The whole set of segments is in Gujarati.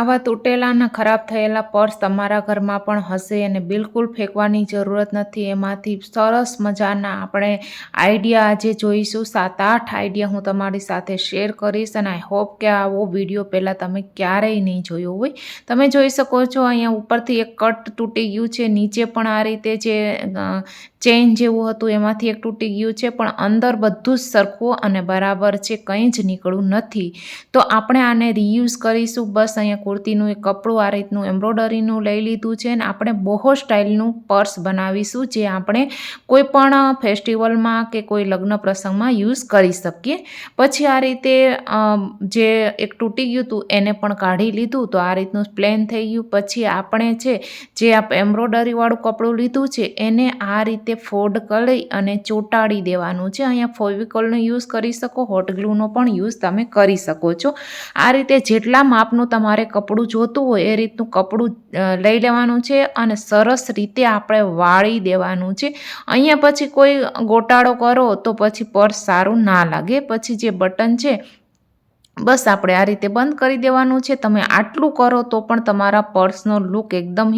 આવા તૂટેલાના ખરાબ થયેલા પર્સ તમારા ઘરમાં પણ હશે અને બિલકુલ ફેંકવાની જરૂરત નથી. એમાંથી સરસ મજાના આપણે આઈડિયા આજે જોઈશું. સાત આઠ આઈડિયા હું તમારી સાથે શેર કરીશ અને આઈ હોપ કે આવો વીડિયો પહેલાં તમે ક્યારેય નહીં જોયો હોય. તમે જોઈ શકો છો અહીંયા ઉપરથી એક કટ તૂટી ગયું છે. નીચે પણ આ રીતે જે ચેન જેવું હતું એમાંથી એક તૂટી ગયું છે. પણ અંદર બધું જ સરખું અને બરાબર છે. કંઈ જ નીકળ્યું નથી. તો આપણે આને રિયુઝ કરીશું. બસ અહીંયા કુર્તીનું, એ કપડું આ રીતનું એમ્બ્રોડરીનું લઈ લીધું છે અને આપણે બહુ સ્ટાઇલનું પર્સ બનાવીશું જે આપણે કોઈ પણ ફેસ્ટિવલમાં કે કોઈ લગ્ન પ્રસંગમાં યુઝ કરી શકીએ. પછી આ રીતે જે એક તૂટી ગયું હતું એને પણ કાઢી લીધું તો આ રીતનું પ્લેન થઈ ગયું. પછી આપણે છે, જે આપ એમ્બ્રોડરીવાળું કપડું લીધું છે એને આ રીતે ફોલ્ડ કરી અને ચોંટાડી દેવાનું છે. અહીંયા ફોવિકોલનો યુઝ કરી શકો, હોટ ગ્લુનો પણ યુઝ તમે કરી શકો છો. આ રીતે જેટલા માપનું તમારે કપડું જોતું હોય એ રીતનું કપડું લઈ લેવાનું છે અને સરસ રીતે આપણે વાળી દેવાનું છે. અહીંયા પછી કોઈ ગોટાળો કરો તો પછી પર્સ સારું ના લાગે. પછી જે બટન છે બસ આપણે આ રીતે બંધ કરી દેવાનું છે. તમે આટલું કરો તો પણ તમારા પર્સનો લુક એકદમ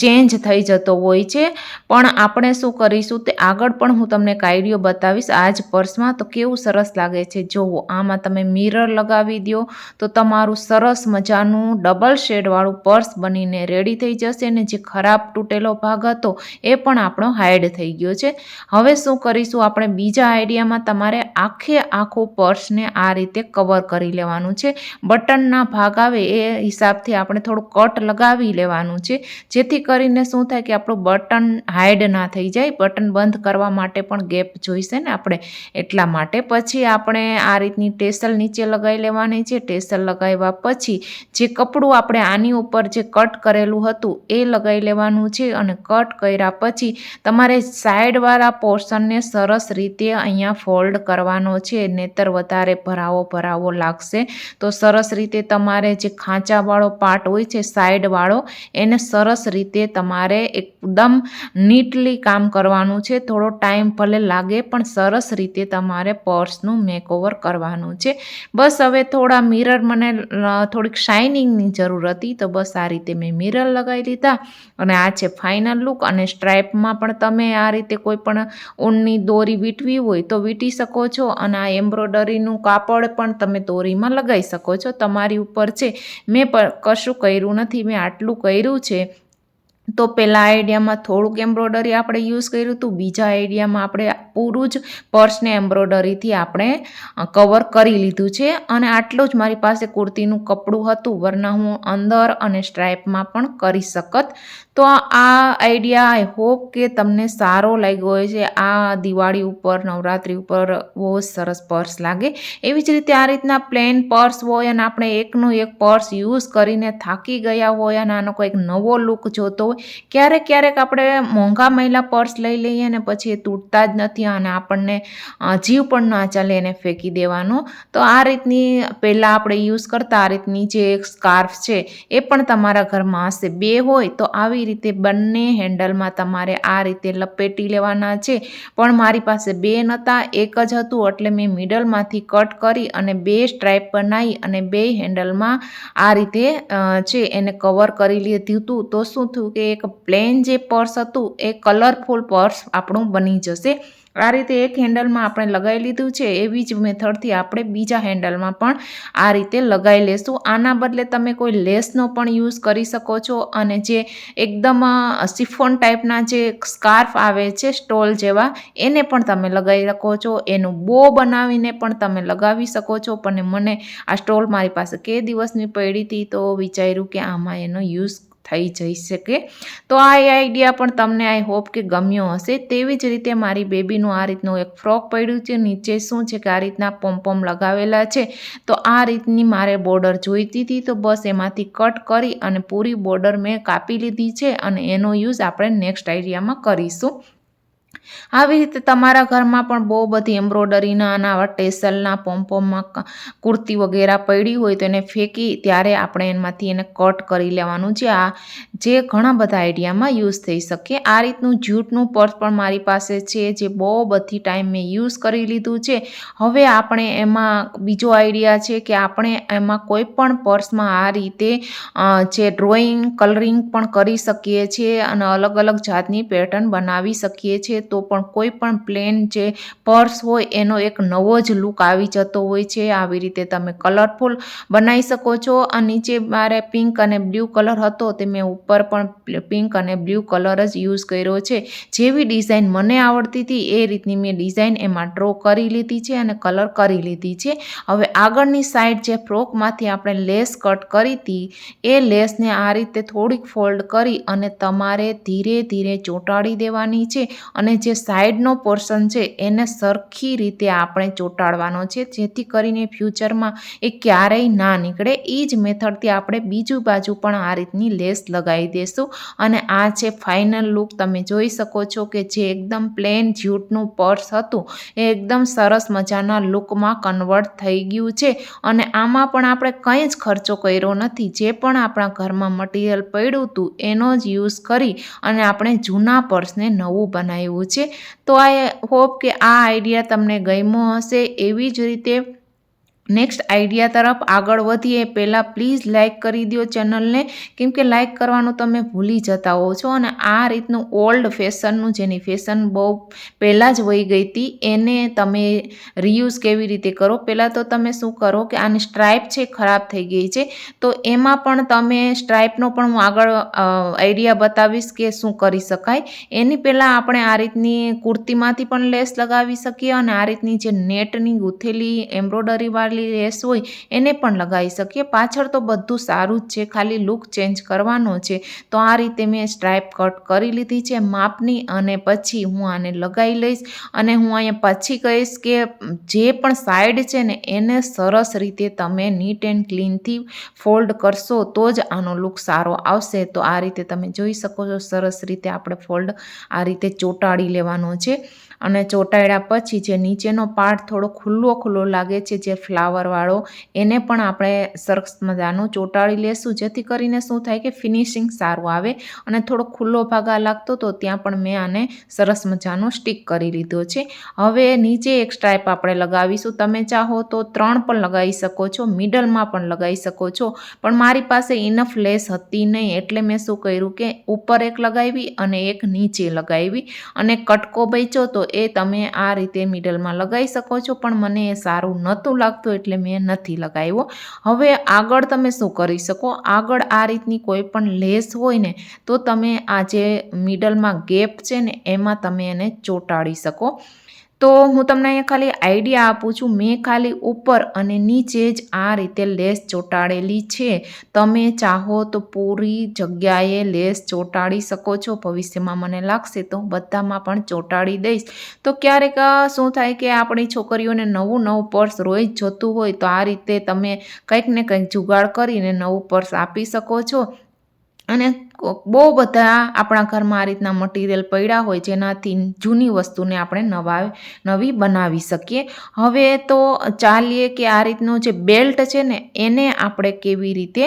ચેન્જ થઈ જતો હોય છે. પણ આપણે શું કરીશું તે આગળ પણ હું તમને આઈડિયો બતાવીશ. આ જ પર્સમાં તો કેવું સરસ લાગે છે. જોવો, આમાં તમે મિરર લગાવી દો તો તમારું સરસ મજાનું ડબલ શેડવાળું પર્સ બનીને રેડી થઈ જશે ને જે ખરાબ તૂટેલો ભાગ હતો એ પણ આપણો હાઈડ થઈ ગયો છે. હવે શું કરીશું, આપણે બીજા આઈડિયામાં તમારે આખે આખું પર્સને આ રીતે કવર કવર કરી લેવાનું છે. બટનના ભાગ આવે એ હિસાબથી આપણે થોડું કટ લગાવી લેવાનું છે. જેથી કરીને શું થાય કે આપણું બટન હાઈડ ના થઈ જાય. બટન બંધ કરવા માટે પણ ગેપ જોઈશે ને આપણે. એટલા માટે પછી આપણે આ રીતની ટેસલ નીચે લગાવી લેવાની છે. ટેસલ લગાવ્યા પછી જે કપડું આપણે આની ઉપર જે કટ કરેલું હતું એ લગાવી લેવાનું છે અને કટ કર્યા પછી તમારે સાઈડવાળા પોર્શનને સરસ રીતે અહીંયા ફોલ્ડ કરવાનો છે. નેતર વધારે ભરાવો ભરાવો આવો લાગશે. તો સરસ રીતે તમારે જે ખાંચાવાળો પાર્ટ હોય છે, સાઈડવાળો, એને સરસ રીતે તમારે એકદમ નીટલી કામ કરવાનું છે. થોડો ટાઈમ ભલે લાગે, પણ સરસ રીતે તમારે પર્સનું મેકઓવર કરવાનું છે. બસ હવે થોડા મિરર મને થોડીક શાઇનિંગની જરૂર હતી, તો બસ આ રીતે મેં મિરર લગાવી લીધા અને આ છે ફાઇનલ લુક, અને સ્ટ્રાઇપમાં પણ તમે આ રીતે કોઈ પણ ઊનની દોરી વીંટવી હોય તો વીંટી શકો છો. અને આ એમ્બ્રોડરીનું કાપડ પણ તમે તમે દોરીમાં લગાવી શકો છો. તમારી ઉપર છે, મેં પણ કશું કર્યું નથી, મેં આટલું કર્યું છે. તો પહેલાં આઈડિયામાં થોડુંક એમ્બ્રોડરી આપણે યુઝ કર્યું હતું બીજા આઈડિયામાં આપણે પૂરું જ પર્સને એમ્બ્રોડરીથી આપણે કવર કરી લીધું છે. અને આટલું જ મારી પાસે કુર્તીનું કપડું હતું, વરના હું અંદર અને સ્ટ્રાઇપમાં પણ કરી શકત. તો આ આઈડિયા આઈ હોપ કે તમને સારો લાગ્યો હોય છે. આ દિવાળી ઉપર, નવરાત્રિ ઉપર બહુ જ સરસ પર્સ લાગે. એવી જ રીતે આ રીતના પ્લેન પર્સ હોય અને આપણે એકનું એક પર્સ યુઝ કરીને થાકી ગયા હોય અને આનો કોઈક નવો લુક જોતો હોય, ક્યારેક ક્યારેક આપણે મોંઘા મહિલા પર્સ લઈ લઈએ ને પછી એ તૂટતા જ નથી અને આપણને જીવ પણ ના ચાલે એને ફેંકી દેવાનો. તો આ રીતની પહેલાં આપણે યુઝ કરતા આ રીતની જે સ્કાર્ફ છે, એ પણ તમારા ઘરમાં હશે. બે હોય તો આવી રીતે બંને હેન્ડલમાં તમારે આ રીતે લપેટી લેવાના છે. પણ મારી પાસે બે નહોતા એક જ હતું એટલે મેં મિડલમાંથી કટ કરી અને બે સ્ટ્રાઇપ બનાવી અને બે હેન્ડલમાં આ રીતે છે, એને કવર કરી લીધું હતું તો શું થયું કે એક પ્લેન જે પર્સ હતું, એ કલરફુલ પર્સ આપણું બની જશે. આ રીતે એક હેન્ડલમાં આપણે લગાવી લીધું છે, એવી જ મેથડથી આપણે બીજા હેન્ડલમાં પણ આ રીતે લગાવી લેશું. આના બદલે તમે કોઈ લેસનો પણ યુઝ કરી શકો છો અને જે એકદમ સિફોન ટાઈપના જે સ્કાર્ફ આવે છે સ્ટોલ જેવા, એને પણ તમે લગાવી શકો છો. એનું બો બનાવીને પણ તમે લગાવી શકો છો. પણ મને આ સ્ટોલ મારી પાસે કે દિવસની પડી હતી તો વિચાર્યું કે આમાં એનો યુઝ થઈ જઈ શકે. તો આ આઈડિયા પણ તમને આઈ હોપ કે ગમ્યો હશે. તેવી જ રીતે મારી બેબીનું આ રીતનું એક ફ્રોક પડ્યું છે. નીચે શું છે કે આ રીતના પોમ્પોમ લગાવેલા છે. તો આ રીતની મારે બોર્ડર જોઈતી હતી. તો બસ એમાંથી કટ કરી અને પૂરી બોર્ડર મેં કાપી લીધી છે અને એનો યુઝ આપણે નેક્સ્ટ આઈડિયામાં કરીશું. આવી રીતે તમારા ઘરમાં પણ બહુ બધી એમ્બ્રોડરીના આવા ટેસલના, પોમ્પોમમાં કુર્તી વગેરે પડી હોય તો એને ફેંકી ત્યારે આપણે એમાંથી એને કટ કરી લેવાનું છે આ, જે ઘણા બધા આઈડિયામાં યુઝ થઈ શકે. આ રીતનું જ્યુટનું પર્સ પણ મારી પાસે છે જે બહુ બધી ટાઈમ મેં યુઝ કરી લીધું છે. હવે આપણે એમાં બીજો આઈડિયા છે કે આપણે એમાં કોઈ પણ પર્સમાં આ રીતે જે ડ્રોઈંગ, કલરિંગ પણ કરી શકીએ છીએ અને અલગ અલગ જાતની પેટર્ન બનાવી શકીએ છીએ. તો પણ કોઈ પણ પ્લેન જે પર્સ હોય એનો એક નવો જ લુક આવી જતો હોય છે. આવી રીતે તમે કલરફુલ બનાવી શકો છો. અને નીચે મારે પિંક અને બ્લુ કલર હતો તે મેં ઉપર પણ પિંક અને બ્લુ કલર જ યુઝ કર્યો છે. જેવી ડિઝાઇન મને આવડતી હતી એ રીતની મેં ડિઝાઇન એમાં ડ્રો કરી લીધી છે અને કલર કરી લીધી છે. હવે આગળની સાઈડ જે ફ્રોકમાંથી આપણે લેસ કટ કરી હતી એ લેસને આ રીતે થોડીક ફોલ્ડ કરી અને તમારે ધીરે ધીરે ચોંટાડી દેવાની છે અને જે સાઈડનો પોર્શન છે, એને સરખી રીતે આપણે ચોંટાડવાનો છે, જેથી કરીને ફ્યુચરમાં એ ક્યારેય ના નીકળે. એ જ મેથડથી આપણે બીજું બાજુ પણ આ રીતની લેસ લગાવી દઈશું અને આ છે ફાઇનલ લુક. તમે જોઈ શકો છો કે જે એકદમ પ્લેન જ્યુટનું પર્સ હતું, એ એકદમ સરસ મજાના લુકમાં કન્વર્ટ થઈ ગયું છે. અને આમાં પણ આપણે કંઈ જ ખર્ચો કર્યો નથી. જે પણ આપણા ઘરમાં મટીરિયલ પડ્યું હતું, એનો જ યુઝ કરી અને આપણે જૂના પર્સને નવું બનાવ્યું છે. તો આઈ હોપ કે આ આઈડિયા તમને ગમ્યો હશે એવી જ રીતે નેક્સ્ટ આઈડિયા તરફ આગળ વધીએ, પહેલાં પ્લીઝ લાઇક કરી દો ચેનલને. કેમ કે લાઇક કરવાનું તમે ભૂલી જતા હો છો અને આ રીતનું ઓલ્ડ ફેશનનું, જેની ફેશન બહુ પહેલાં જ વહી ગઈ હતી, એને તમે રિયુઝ કેવી રીતે કરો? પહેલાં તો તમે શું કરો કે આની સ્ટ્રાઇપ છે ખરાબ થઈ ગઈ છે. તો એમાં પણ તમે સ્ટ્રાઇપનો પણ હું આગળ આઈડિયા બતાવીશ કે શું કરી શકાય. એની પહેલાં આપણે આ રીતની કુર્તીમાંથી પણ લેસ લગાવી શકીએ અને આ રીતની જે નેટની ગૂંથેલી એમ્બ્રોડરીવાળી ખાલી લેસ હોય એને પણ લગાવી શકીએ. પાછળ તો બધું સારું જ છે. ખાલી લુક ચેન્જ કરવાનો છે. તો આ રીતે મેં સ્ટ્રાઇપ કટ કરી લીધી છે માપની અને પછી હું આને લગાવી લઈશ. અને હું અહીંયા પછી કહીશ કે જે પણ સાઈડ છે ને એને સરસ રીતે તમે નીટ એન્ડ ક્લીનથી ફોલ્ડ કરશો તો જ આનો લુક સારો આવશે. તો આ રીતે તમે જોઈ શકો છો સરસ રીતે આપણે ફોલ્ડ આ રીતે ચોંટાડી લેવાનો છે. અને ચોંટાડ્યા પછી જે નીચેનો પાર્ટ થોડો ખુલ્લો ખુલ્લો લાગે છે, જે ફ્લાવરવાળો એને પણ આપણે સરસ મજાનું ચોંટાડી લેશું. જેથી કરીને શું થાય કે ફિનિશિંગ સારું આવે અને થોડો ખુલ્લો ભાગ આ લાગતો તો ત્યાં પણ મેં આને સરસ મજાનો સ્ટીક કરી લીધો છે. હવે નીચે એક સ્ટ્રાઇપ આપણે લગાવીશું. તમે ચાહો તો ત્રણ પણ લગાવી શકો છો મિડલમાં પણ લગાવી શકો છો. પણ મારી પાસે ઇનફ લેસ હતી નહીં, એટલે મેં શું કર્યું કે ઉપર એક લગાવી અને એક નીચે લગાવી અને કટકો બચ્યો તો એ તમે આ રીતે મિડલમાં લગાવી શકો છો. પણ મને એ સારું નહોતું લાગતું એટલે મેં નથી લગાવ્યો. હવે આગળ તમે શું કરી શકો? આગળ આ રીતની કોઈ પણ લેસ હોય ને, તો તમે આ જે મિડલમાં ગેપ છે ને, એમાં તમે એને ચોંટાડી શકો. તો હું તમને અહીંયા ખાલી આઈડિયા આપું છું, મેં ખાલી ઉપર અને નીચે જ આ રીતે લેસ ચોંટાડેલી છે. તમે ચાહો તો પૂરી જગ્યાએ લેસ ચોંટાડી શકો છો, ભવિષ્યમાં મને લાગશે તો હું બધામાં પણ ચોંટાડી દઈશ. તો ક્યારેક શું થાય કે આપણી છોકરીઓને નવું નવું પર્સ રોજ જોતું હોય તો આ રીતે તમે કંઈક ને કંઈક જુગાડ કરીને નવું પર્સ આપી શકો છો. અને બહુ બધા આપણા ઘરમાં આ રીતના મટીરિયલ પડ્યા હોય જેનાથી જૂની વસ્તુને આપણે નવા, નવી બનાવી શકીએ. હવે તો ચાલીએ કે આ રીતનો જે બેલ્ટ છે ને, એને આપણે કેવી રીતે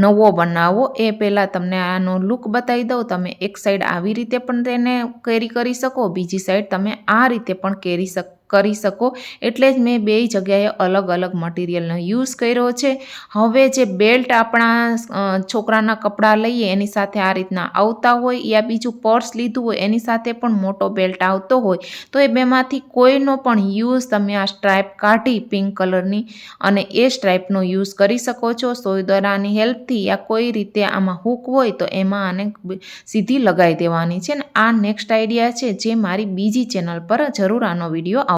નવો બનાવવો એ પહેલાં તમને આનો લુક બતાવી દઉં. તમે એક સાઈડ આવી રીતે પણ તેને કેરી કરી શકો, બીજી સાઈડ તમે આ રીતે પણ કેરી શકો કરી શકો. એટલે જ મેં બે જગ્યાએ અલગ અલગ મટીરિયલનો યુઝ કર્યો છે. હવે જે બેલ્ટ આપણા છોકરાના કપડાં લઈએ એની સાથે આ રીતના આવતા હોય યા બીજું પર્સ લીધું હોય એની સાથે પણ મોટો બેલ્ટ આવતો હોય, તો એ બેમાંથી કોઈનો પણ યુઝ તમે આ સ્ટ્રાઇપ કાઢી પિંક કલરની અને એ સ્ટ્રાઇપનો યુઝ કરી શકો છો. સોય દોરાની હેલ્પથી યા કોઈ રીતે આમાં હૂક હોય તો એમાં આને સીધી લગાવી દેવાની છે. ને આ નેક્સ્ટ આઈડિયા છે જે મારી બીજી ચેનલ પર જરૂર આનો વીડિયો